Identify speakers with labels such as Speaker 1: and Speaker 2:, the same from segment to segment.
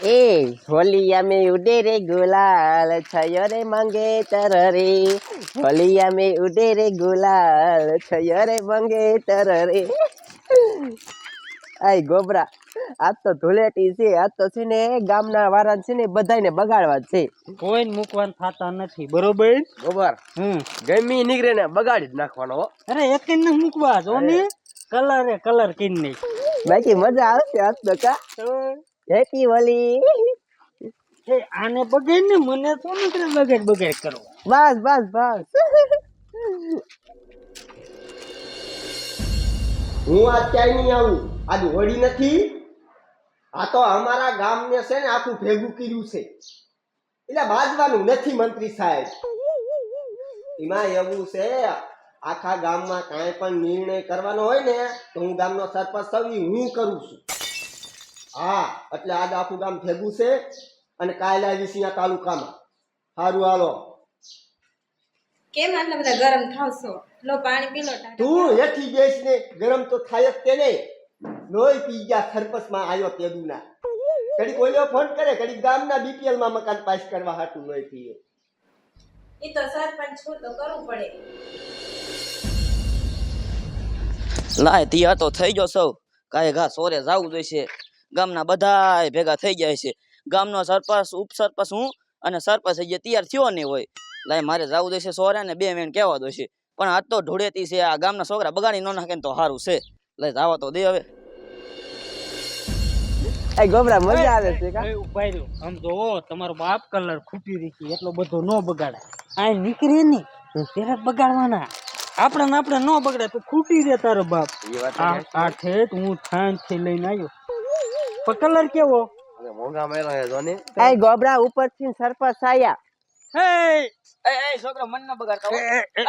Speaker 1: એ હોલિયા મે ઉડે રે ગુલાલ છયો રે મંગેતર રે હોલિયા મે ઉડે રે ગુલાલ છયો રે મંગેતર રે આય ગોબરા આજ તો ધૂલેટી છે આજ તો છે ને ગામના વારા છે ને બધાને બગાડવા છે.
Speaker 2: કોઈને મૂકવાનું થતા નથી બરોબર?
Speaker 1: ગોબર
Speaker 2: હમ.
Speaker 1: ગમી નીકળે ને બગાડી જ નાખવાનો
Speaker 2: અરે એક ને મૂકવા જો ને. કલર કલર કિન નહીં
Speaker 1: બાકી મજા આવશે આજ તો કા. હેપી
Speaker 2: વલી આને બગાડ ને મને તો નથી બગાડ બગાડ કરો
Speaker 1: બસ બસ બસ.
Speaker 3: હું આજ ક્યાંય નહીં આવું. આજ હોળી નથી. આ તો અમારા ગામને છે ને આખું ભેગું કર્યું છે. એટલે બાજવાનું નથી મંત્રી સાહેબ. એમાં એવું છે આખા ગામમાં કાંઈ પણ નિર્ણય કરવાનો હોય ને તો હું ગામનો સરપંચ સવી હું કરું છું. હા એટલે આજ આખું ગામ ભેગું છે અને કાલે આવીશ અહીંયા તાલુકામાં. સારું હાલો.
Speaker 4: કેમ આટલા બધા ગરમ થાવશો? લો પાણી પી લો
Speaker 3: તું એથી બેસ ને ગરમ તો થાય જ તેને લોહી પી ગયા ખરપસમાં આવ્યો તેદુના કડી ઓલ્યો ફોન કરે કડી ગામના બીપીએલમાં મકાન પાસ કરવા હાટું લોહી પીએ
Speaker 4: ઈ તો સરપંચ છું તો કરવું પડે.
Speaker 5: ના તૈયાર તો થઈ ગયો સૌ. કાંઈ ઘા સોરે જાવું જોઈશે. ગામના બધા ભેગા થઈ જાય છે. ગામનો સરપંચ ઉપસરપંચ હું અને સરપંચ હજી તૈયાર થયો નહીં હોય. લાય મારે જવું દેશે સોરે ને બે મિનિટ કહેવા દોશે પણ આ તો ઢોળેતી છે આ ગામના છોકરા બગાડી ન નાખે ને તો સારું છે. લઈ જવા તો દે હવે.
Speaker 1: ગોબરા મજા આવે છે કા?
Speaker 2: રહ્યો આમ જોવો તમારો બાપ કલર ખૂટી રહી એટલો બધો ન બગાડે. આ નીકળે ને ત્યારે બગાડવાના. આપણે આપણે ન બગડે તો ખૂટી રે તારો બાપ. આ આ ઠેઠ હું થાનથી લઈને આવ્યો. પણ કલર કેવો?
Speaker 3: મોંઘા મેળો હે જોને
Speaker 1: આય ગોબરા ઉપરથી સરપંચ આયા.
Speaker 2: હે!
Speaker 5: એ એ છોકરો મન ન બગાડતા
Speaker 2: એ, એ,
Speaker 5: એ,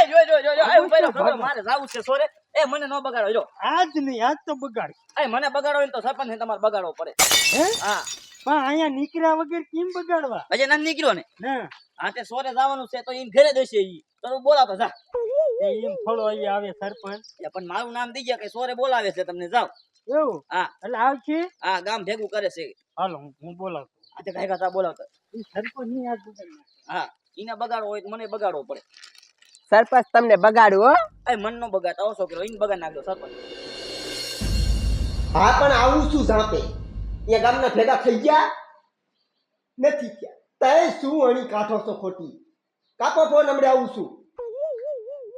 Speaker 5: એ, જો જો જો જો એ ઉપર છોકરો, મારે જાવું છે સોરે. એ મને ન બગાડો જો.
Speaker 2: આજ નહીં આજ તો બગાડ
Speaker 5: એ મને બગાડો તો સરપંચ ને તમારે બગાડવો પડે.
Speaker 2: હે?
Speaker 5: હા.
Speaker 2: પણ અહીંયા નીકળ્યા વગર કેમ બગાડવા?
Speaker 5: હજી નથી નીકળ્યો ને?
Speaker 2: ના
Speaker 5: હા તે સોરે જવાનું છે તો એમ ઘરે દેશે ઈ. તો તું બોલાવતો જા.
Speaker 2: એ એમ થોડો અહીંયા આવે સરપંચ.
Speaker 5: એ પણ મારું નામ દઈ ગયા કે સોરે બોલાવે છે તમને જાઓ.
Speaker 2: એવું?
Speaker 5: હા.
Speaker 2: એટલે આવશે
Speaker 5: હા ગામ ભેગું કરે છે.
Speaker 2: હાલો હું બોલાવતો
Speaker 5: આજે કઈ કાંઈ બોલાવતા.
Speaker 2: સરપંચની આજ
Speaker 5: હા એને બગાડવો હોય તો મને બગાડવો પડે.
Speaker 1: સરપંચ તમને બગાડ્યો હો?
Speaker 5: એ મન નો બગાડ આવો છોકરો એને બગાડ નાખ્યો સરપંચ.
Speaker 3: હા પણ આવું શું ઝાપે એ ગામના ભેગા થઈ ગયા? નથી થયા. તય શું અણી કાઠો છો ખોટી? કાપો ફોન હમણાં આવું છું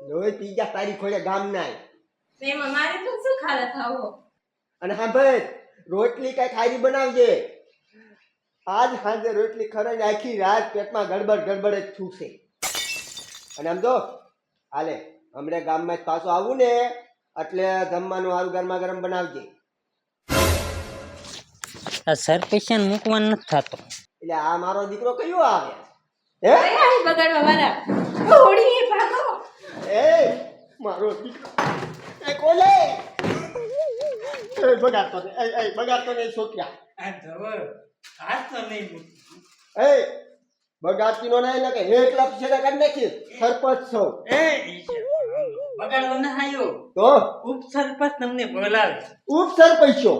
Speaker 3: લોહી પી ગયા તારી ખોડે ગામ નાય
Speaker 4: એમાં મારે તો શું ખાલા થાવો
Speaker 3: અને હા ભાઈ રોટલી કઈ ખારી બનાવજે. આજ સાંજે રોટલી ખરાઈ આખી રાત પેટમાં ગડબડ ગડબડ જ થૂશે અને આમ જો હાલે હમણાં ગામમાં જ પાછું આવું ને એટલે જમવાનું સારું ગરમા ગરમ બનાવજે.
Speaker 2: આ સરપંચ મૂકવાનું નથી થતો.
Speaker 3: એટલે આ મારો દીકરો કયો આવે? હે?
Speaker 4: આની બગાડવા વાળા? હોડી ભાગો.
Speaker 3: એ મારો દીકરો. એ કોલે એ બગાડતો ને એ એ બગાડતો ને છોકરા.
Speaker 2: આજ તો નહીં
Speaker 3: એ બગાડતી નો નહીં ને કે એક લપ છે કાઢી નાખી સરપંચ છો.
Speaker 2: એ બગાડવા ના
Speaker 3: તો?
Speaker 2: ઉપ સરપંચ તમને બોલાવે.
Speaker 3: ઉપ સરપંચ છો.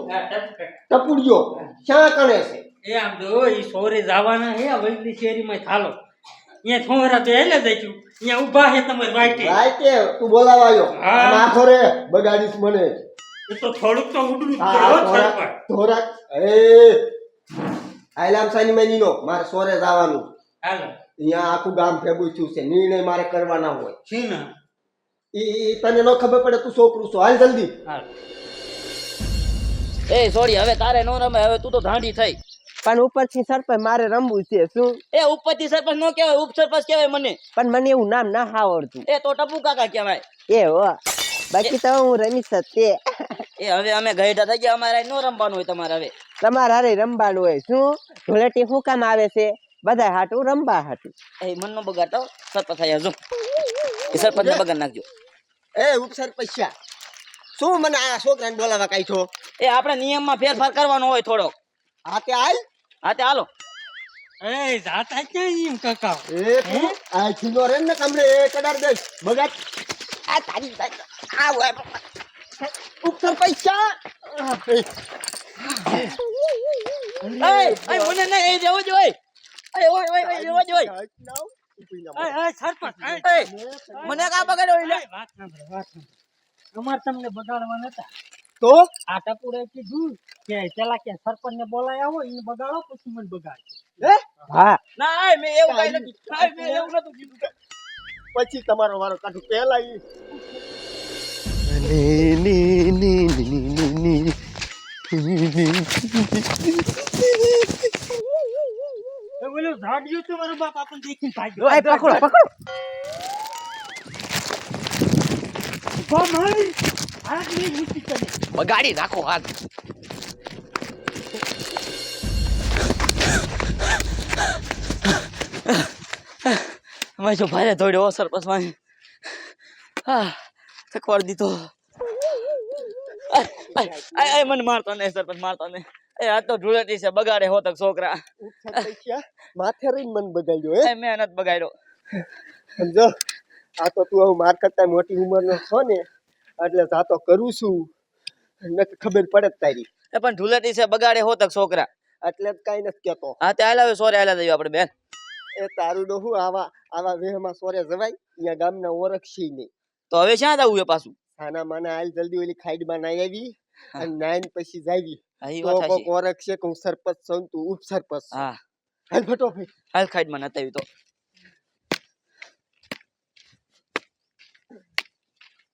Speaker 3: ટપુડિયો. શા કણે છે?
Speaker 2: એ આમ જો એ સોરે જવાના હે વૈલી શેરીમાં થાલો. અહીંયા છોરા તો એટલે જઈશું અહીંયા ઊભા હે તમારી વાટે
Speaker 3: રાતે તું બોલાવાયો આખો રે બગાડીશ મને
Speaker 2: એ તો થોડુંક તો
Speaker 3: આયલામ સાની મારે સોરે જવાનું.
Speaker 2: હાલો.
Speaker 3: અહીંયા આખું ગામ ભેગું થયું છે નિર્ણય મારે કરવાના હોય.
Speaker 2: છે ને?
Speaker 3: ઈ ઈ તને ન ખબર પડે તું છોકરું છો. હાલ જલ્દી.
Speaker 5: એ સોરી હવે તારે નો રમે હવે તું તો ધાંડી થઈ.
Speaker 1: પણ ઉપરથી સરપંચ મારે રમવું છે શું?
Speaker 5: એ ઉપરથી સરપંચ નો કહેવાય ઉપ સરપંચ કહેવાય મને.
Speaker 1: પણ મને એવું નામ ના આવડતું.
Speaker 5: એ તો ટપુ કાકા કહેવાય.
Speaker 1: એ હો. બાકી તો હું રમી શકતે
Speaker 5: એ હવે અમે ગઈઢા થઈ ગયા અમારે નો રમવાનું હોય તમારે હવે.
Speaker 1: તમારે હારે રમવાનું હોય શું? ધૂળેટી શું કામ આવે છે? બધા હાટું રમવા હાટું.
Speaker 5: એ મન નો બગાડતા હો. સરપંચ થયા જો. એ સરપંચ ને બગાડ નાખજો.
Speaker 3: એ ઉપસર પૈસા શું મને આ છોકરાને બોલાવા કાઢ્યો
Speaker 5: એ આપણે નિયમમાં ફેરફાર કરવાનો હોય થોડો.
Speaker 3: તે હાલ?
Speaker 5: હા તે હાલો.
Speaker 2: એ જાતા ક્યાં એમ કાકા
Speaker 3: એ આ છીનો રે ને કમરે એ કડાર દે બગાડ. આ તારી આ હોય ઉપસર પૈસા
Speaker 5: એય, મને નહીં, એ જવું જ હોય. એય, ઓય, ઓય, ઓય, જવું જ હોય.
Speaker 2: ઓય, ઓય, સરપંચ ઓય.
Speaker 5: એય, મને કા બગાડ્યો એટલે?
Speaker 2: ઓય, વાત સાંભળો, વાત સાંભળો. અમારે તમને બગાડવા નતા
Speaker 3: તો
Speaker 2: આ ટપુડે કીધું કે પેલા કે સરપંચ ને બોલાય આવો એને બગાડો પછી મને બગાડ
Speaker 3: હે
Speaker 2: હા
Speaker 5: ના, મેં એવું કઈ નથી. મેં એવું નતું કીધું.
Speaker 3: પછી તમારો વારો કાઢું પહેલા ઈ
Speaker 2: ઝાડિયું તો મારો બાપ આપણને દેખીને ભાગ્યો.
Speaker 1: એ પકડો પકડો.
Speaker 2: કોમ આવી આગની મૂકી તને
Speaker 1: બગાડી નાખો હાથ.
Speaker 5: મેં જો ભારે દોડ્યો સરપંચમાં હા થકવાર દીધો. મને મારતો નહીં સરપંચ મારતો નહીં. એ આ તો ધૂળેટી છે બગાડે હોતક છોકરા.
Speaker 3: માથે રહીને મન બગાડ્યો હે?
Speaker 5: મેં નથી બગાડ્યો.
Speaker 3: સમજો? આ તો તું હવે માર કરતા મોટી ઉંમરનો છો ને એટલે જાતો કરું છું. ખબર પડે તારી.
Speaker 5: એ પણ ધૂળેટી છે બગાડે હોતક છોકરા.
Speaker 3: એટલે કાંઈ નથી કહેતો.
Speaker 5: હા તે હાલાવે સોરે હાલા જઈએ આપણે બેન.
Speaker 3: એ તારું ડોહું આવા આવા વેહમાં સોરે જવાય અહીંયા ગામના ઓળખશી નહીં.
Speaker 5: તો હવે ક્યાં જવું એ પાછું?
Speaker 3: સાના માના હાલ જલ્દી ઓલી ખાઈડમાં નાઈ આવી અને નાઈન પછી જાવી તો કોક
Speaker 5: ઓરખ
Speaker 3: છે કે હું સરપંચ છું તું ઉપસરપંચ
Speaker 5: હા.
Speaker 3: હાલ ફટોફટ
Speaker 5: હાલ ખાઈડમાં નતાવી તો.